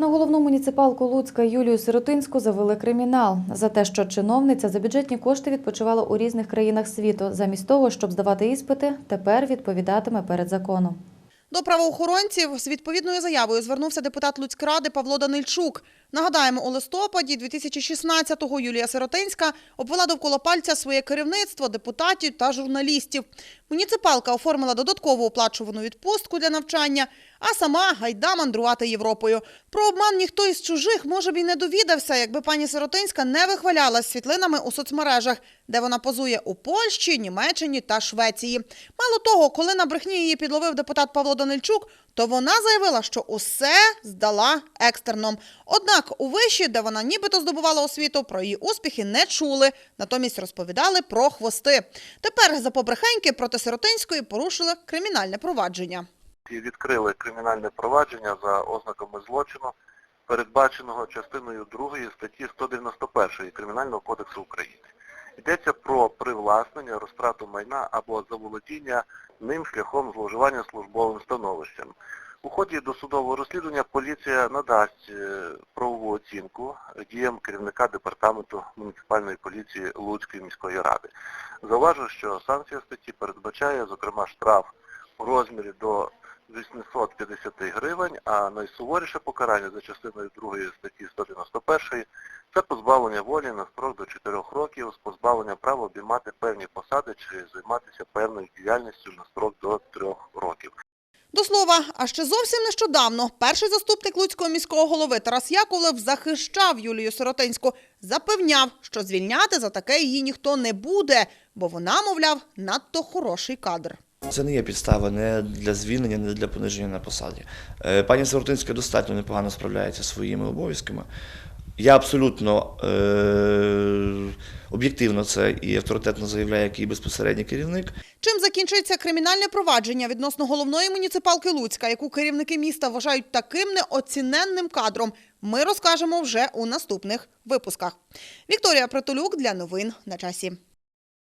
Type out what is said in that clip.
На головну муніципалку Луцька Юлію Сиротинську завели кримінал за те, що чиновниця за бюджетні кошти відпочивала у різних країнах світу. Замість того, щоб здавати іспити, тепер відповідатиме перед законом. До правоохоронців з відповідною заявою звернувся депутат Луцькради Павло Данильчук. Нагадаємо, у листопаді 2016-го Юлія Сиротинська обвела довкола пальця своє керівництво, депутатів та журналістів. Муніципалка оформила додаткову оплачувану відпустку для навчання, а сама гайда мандрувати Європою. Про обман ніхто із чужих, може б, і не довідався, якби пані Сиротинська не вихвалялась світлинами у соцмережах, де вона позує у Польщі, Німеччині та Швеції. Мало того, коли на брехні її підловив депутат Павло Данильчук, то вона заявила, що усе здала екстерном. Однак у виші, де вона нібито здобувала освіту, про її успіхи не чули, натомість розповідали про хвости. Тепер за побрехеньки проти Сиротинської порушили кримінальне провадження. відкрили кримінальне провадження за ознаками злочину, передбаченого частиною 2 статті 191 Кримінального кодексу України. Йдеться про привласнення, розтрату майна або заволодіння ним шляхом зловживання службовим становищем. У ході досудового розслідування поліція надасть е, правову оцінку діям керівника департаменту муніципальної поліції Луцької міської ради. Зауважу, що санкція статті передбачає, зокрема, штраф у розмірі до 850 гривень, а найсуворіше покарання за частиною 2 статті 191 це позбавлення волі на строк до 4 років з позбавлення права обіймати певні посади чи займатися певною діяльністю на строк до 3 років. До слова, а ще зовсім нещодавно перший заступник Луцького міського голови Тарас Яковлев захищав Юлію Сиротинську, запевняв, що звільняти за таке її ніхто не буде, бо вона, мовляв, надто хороший кадр. Це не є підстава не для звільнення, не для пониження на посаді. Е, Пані Савортинська достатньо непогано справляється своїми обов'язками. Я абсолютно е- об'єктивно це і авторитетно заявляю, як і безпосередній керівник. Чим закінчиться кримінальне провадження відносно головної муніципалки Луцька, яку керівники міста вважають таким неоціненним кадром, ми розкажемо вже у наступних випусках. Вікторія Притулюк для новин на часі.